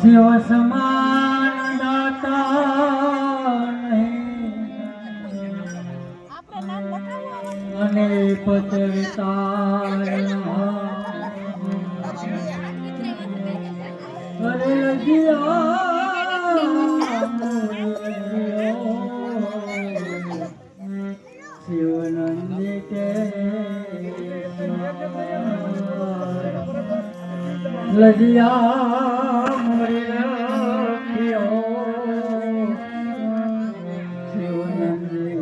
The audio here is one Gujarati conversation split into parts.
શિવ સમાન દાતા અને પતરતા અરે લગિયા શિવનંદી શિવનંદી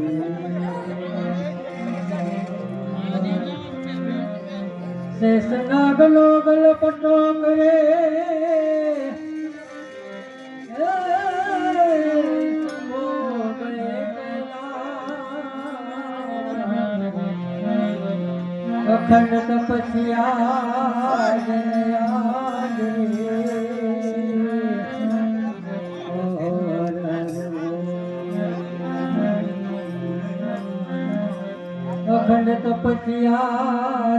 શેષ નાગલો ગલપટો કરે. અખંડ તપસ્યા અખંડ તપસ્યા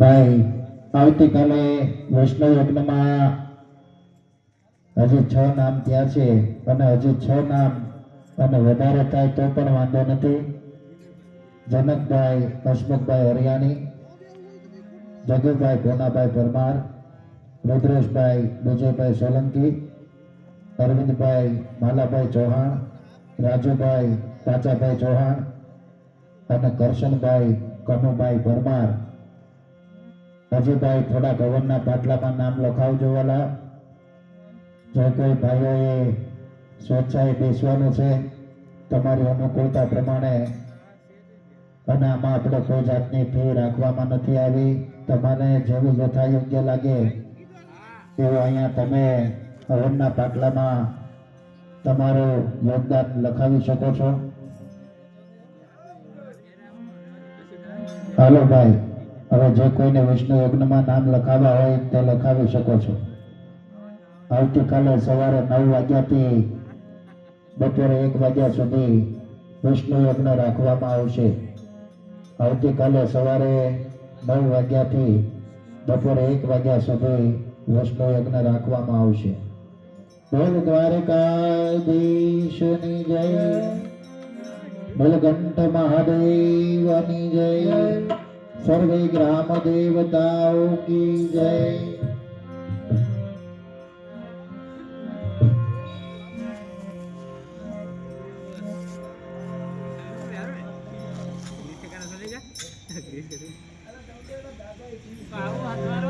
ભાઈ, આવતીકાલે વૈષ્ણવ યજ્ઞમાં હજુ છ નામ ત્યાં છે અને હજુ છ નામ અને વધારે થાય તો પણ વાંધો નથી. જનકભાઈ હસમુખભાઈ હરિયાણી, જગુભાઈ ભોનાભાઈ પરમાર, રુદ્રેશભાઈ વિજયભાઈ સોલંકી, અરવિંદભાઈ માલાભાઈ ચૌહાણ, રાજુભાઈ કાચાભાઈ ચૌહાણ અને કરશનભાઈ કનુભાઈ પરમાર. અજયભાઈ થોડા ભવનના પાટલામાં નામ લખાવજો વાલા. જો કોઈ ભાઈઓએ સ્વેચ્છાએ બેસવાનું છે, તમારી અનુકૂળતા પ્રમાણે અને આમાં આપણે કોઈ જાતની ફી રાખવામાં નથી આવી. તમારે જેવું યથાયોગ્ય લાગે, એવું અહીંયા તમે હવનના પાટલામાં તમારું યોગદાન લખાવી શકો છો. હાલો ભાઈ. હવે જે કોઈને વિષ્ણુ યજ્ઞમાં નામ લખાવવા હોય તે લખાવી શકો છો. આવતીકાલે સવારે નવ વાગ્યાથી બપોરે એક વાગ્યા સુધી વિષ્ણુ યજ્ઞ રાખવામાં આવશે. આવતીકાલે સવારે નવ વાગ્યાથી બપોરે એક વાગ્યા સુધી વિષ્ણુ યજ્ઞ રાખવામાં આવશે. બોલ દ્વારકાધીશની જય. નીલકંઠ મહાદેવની જય. सर्वे ग्राम देवताओं की जय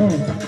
Oh,